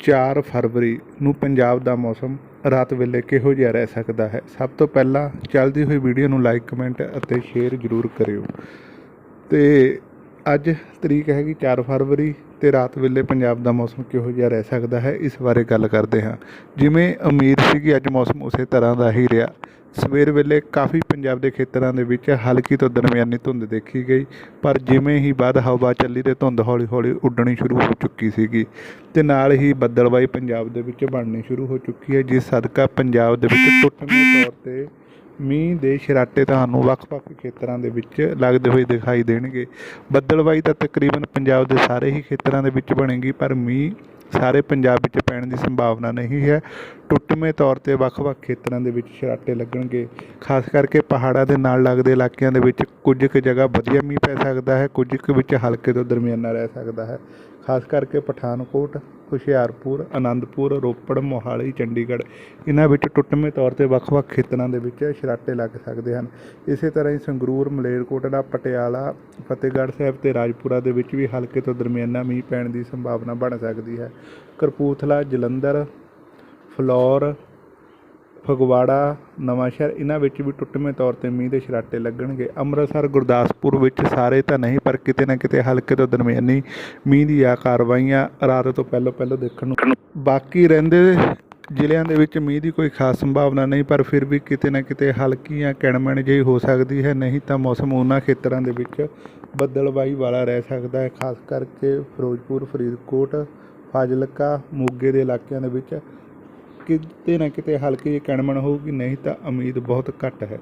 4 ਫਰਵਰੀ ਨੂੰ ਪੰਜਾਬ ਦਾ ਮੌਸਮ ਰਾਤ ਵੇਲੇ ਕਿਹੋ ਜਿਹਾ ਰਹਿ ਸਕਦਾ ਹੈ? ਸਭ ਤੋਂ ਪਹਿਲਾਂ ਚੱਲਦੀ ਹੋਈ ਵੀਡੀਓ ਨੂੰ ਲਾਈਕ ਕਮੈਂਟ ਅਤੇ ਸ਼ੇਅਰ ਜ਼ਰੂਰ ਕਰਿਓ। ਤੇ ਅੱਜ ਤਰੀਕ ਹੈਗੀ 4 ਫਰਵਰੀ ਤੇ ਰਾਤ ਵੇਲੇ ਪੰਜਾਬ ਦਾ ਮੌਸਮ ਕਿਹੋ ਜਿਹਾ ਰਹਿ ਸਕਦਾ ਹੈ? ਇਸ ਬਾਰੇ ਗੱਲ ਕਰਦੇ ਹਾਂ। ਜਿਵੇਂ ਉਮੀਦ ਸੀ ਕਿ ਅੱਜ ਮੌਸਮ ਉਸੇ ਤਰ੍ਹਾਂ ਦਾ ਹੀ ਰਿਹਾ ਸਵੇਰ ਵੇਲੇ ਕਾਫੀ ਪੰਜਾਬ ਦੇ ਖੇਤਰਾਂ ਦੇ ਵਿੱਚ ਹਲਕੀ ਤੋਂ ਦਰਮਿਆਨੀ ਧੁੰਦ ਦੇਖੀ ਗਈ, ਪਰ ਜਿਵੇਂ ਹੀ ਬਾਅਦ ਹਵਾ ਚੱਲੀ ਤੇ ਧੁੰਦ ਹੌਲੀ ਹੌਲੀ ਉੱਡਣੀ ਸ਼ੁਰੂ ਹੋ ਚੁੱਕੀ ਸੀਗੀ ਤੇ ਨਾਲ ਹੀ ਬੱਦਲਬਾਈ ਪੰਜਾਬ ਦੇ ਵਿੱਚ ਬਣਨੀ ਸ਼ੁਰੂ ਹੋ ਚੁੱਕੀ ਹੈ, ਜਿਸ ਸਦਕਾ ਪੰਜਾਬ ਦੇ ਵਿੱਚ ਟੁੱਟਵੇਂ ਤੌਰ ਤੇ ਮੀਂਹ ਦੇ ਸ਼ਰਾਟੇ ਤੁਹਾਨੂੰ ਵੱਖ-ਵੱਖ ਖੇਤਰਾਂ ਦੇ ਵਿੱਚ ਲੱਗਦੇ ਹੋਏ ਦਿਖਾਈ ਦੇਣਗੇ। ਬੱਦਲਬਾਈ ਤਾਂ ਤਕਰੀਬਨ ਪੰਜਾਬ ਦੇ ਸਾਰੇ ਹੀ ਖੇਤਰਾਂ ਦੇ ਵਿੱਚ ਬਣੇਗੀ, ਪਰ ਮੀਂਹ ਸਾਰੇ ਪੰਜਾਬ ਵਿੱਚ ਪੈਣ ਦੀ ਸੰਭਾਵਨਾ ਨਹੀਂ ਹੈ। ਟੁੱਟਵੇਂ ਤੌਰ ਤੇ ਵੱਖ-ਵੱਖ ਖੇਤਰਾਂ ਦੇ ਵਿੱਚ ਛਰਾਟੇ ਲੱਗਣਗੇ। ਖਾਸ ਕਰਕੇ ਪਹਾੜਾਂ ਦੇ ਨਾਲ ਲੱਗਦੇ ਇਲਾਕਿਆਂ ਦੇ ਵਿੱਚ ਕੁਝ ਕੁ ਜਗ੍ਹਾ ਵਧੀਆ ਮੀਂਹ ਪੈ ਸਕਦਾ ਹੈ, ਕੁਝ ਕੁ ਵਿੱਚ ਹਲਕੇ ਤੋਂ ਦਰਮਿਆਨਾ ਰਹਿ ਸਕਦਾ ਹੈ। ਖਾਸ ਕਰਕੇ ਪਠਾਨਕੋਟ, ਹੁਸ਼ਿਆਰਪੁਰ ਆਨੰਦਪੁਰ ਰੋਪੜ, ਮੋਹਾਲੀ, ਚੰਡੀਗੜ੍ਹ। ਇਹਨਾਂ ਵਿੱਚ ਟੁੱਟਵੇਂ ਤੌਰ ਤੇ ਵੱਖ-ਵੱਖ ਖੇਤਰਾਂ ਦੇ ਵਿੱਚ ਸ਼ਰਾਟੇ ਲੱਗ ਸਕਦੇ ਹਨ। ਇਸੇ ਤਰ੍ਹਾਂ ਹੀ ਸੰਗਰੂਰ, ਮਲੇਰਕੋਟਲਾ, ਪਟਿਆਲਾ, ਫਤਿਹਗੜ੍ਹ ਸਾਹਿਬ ਤੇ ਰਾਜਪੁਰਾ ਦੇ ਵਿੱਚ ਵੀ ਹਲਕੇ ਤੋਂ ਦਰਮਿਆਨਾ ਮੀਂਹ ਪੈਣ ਦੀ ਸੰਭਾਵਨਾ ਬਣ ਸਕਦੀ ਹੈ। ਕਰਪੂਥਲਾ ਜਲੰਧਰ, ਫਲੌਰ ਫਗਵਾੜਾ, ਨਵਾਂਸ਼ਹਿਰ ਇਹਨਾਂ ਵਿੱਚ ਵੀ ਟੁੱਟਵੇਂ ਤੌਰ ਤੇ ਮੀਂਹ ਦੇ ਛਰਾਟੇ ਲੱਗਣਗੇ। ਅੰਮ੍ਰਿਤਸਰ, ਗੁਰਦਾਸਪੁਰ ਵਿੱਚ ਸਾਰੇ ਤਾਂ ਨਹੀਂ, ਪਰ ਕਿਤੇ ਨਾ ਕਿਤੇ ਹਲਕੇ ਤੋਂ ਦਰਮਿਆਨੀ ਮੀਂਹ ਦੀ ਆ ਕਾਰਵਾਈਆਂ ਰਾਤ ਤੋਂ ਪਹਿਲਾਂ ਪਹਿਲਾਂ ਦੇਖਣ ਨੂੰ ਬਾਕੀ ਰਹਿੰਦੇ ਜ਼ਿਲ੍ਹਿਆਂ ਦੇ ਵਿੱਚ ਮੀਂਹ ਦੀ ਕੋਈ ਖਾਸ ਸੰਭਾਵਨਾ ਨਹੀਂ, ਪਰ ਫਿਰ ਵੀ ਕਿਤੇ ਨਾ ਕਿਤੇ ਹਲਕੀ ਜਾਂ ਕਿਣਮਣ ਜਿਹੀ ਹੋ ਸਕਦੀ ਹੈ। ਨਹੀਂ ਤਾਂ ਮੌਸਮ ਉਹਨਾਂ ਖੇਤਰਾਂ ਦੇ ਵਿੱਚ ਬੱਦਲਬਾਈ ਵਾਲਾ ਰਹਿ ਸਕਦਾ ਹੈ। ਖਾਸ ਕਰਕੇ ਫਿਰੋਜ਼ਪੁਰ, ਫਰੀਦਕੋਟ, ਫਾਜ਼ਿਲਕਾ, ਮੋਗੇ ਦੇ ਇਲਾਕਿਆਂ ਦੇ ਵਿੱਚ ਕਿਤੇ ਨਾ ਕਿਤੇ ਹਲਕੀ ਜਿਹੀ ਕਿਣਮਣ ਹੋਊਗੀ ਨਹੀਂ ਤਾਂ ਉਮੀਦ ਬਹੁਤ ਘੱਟ ਹੈ।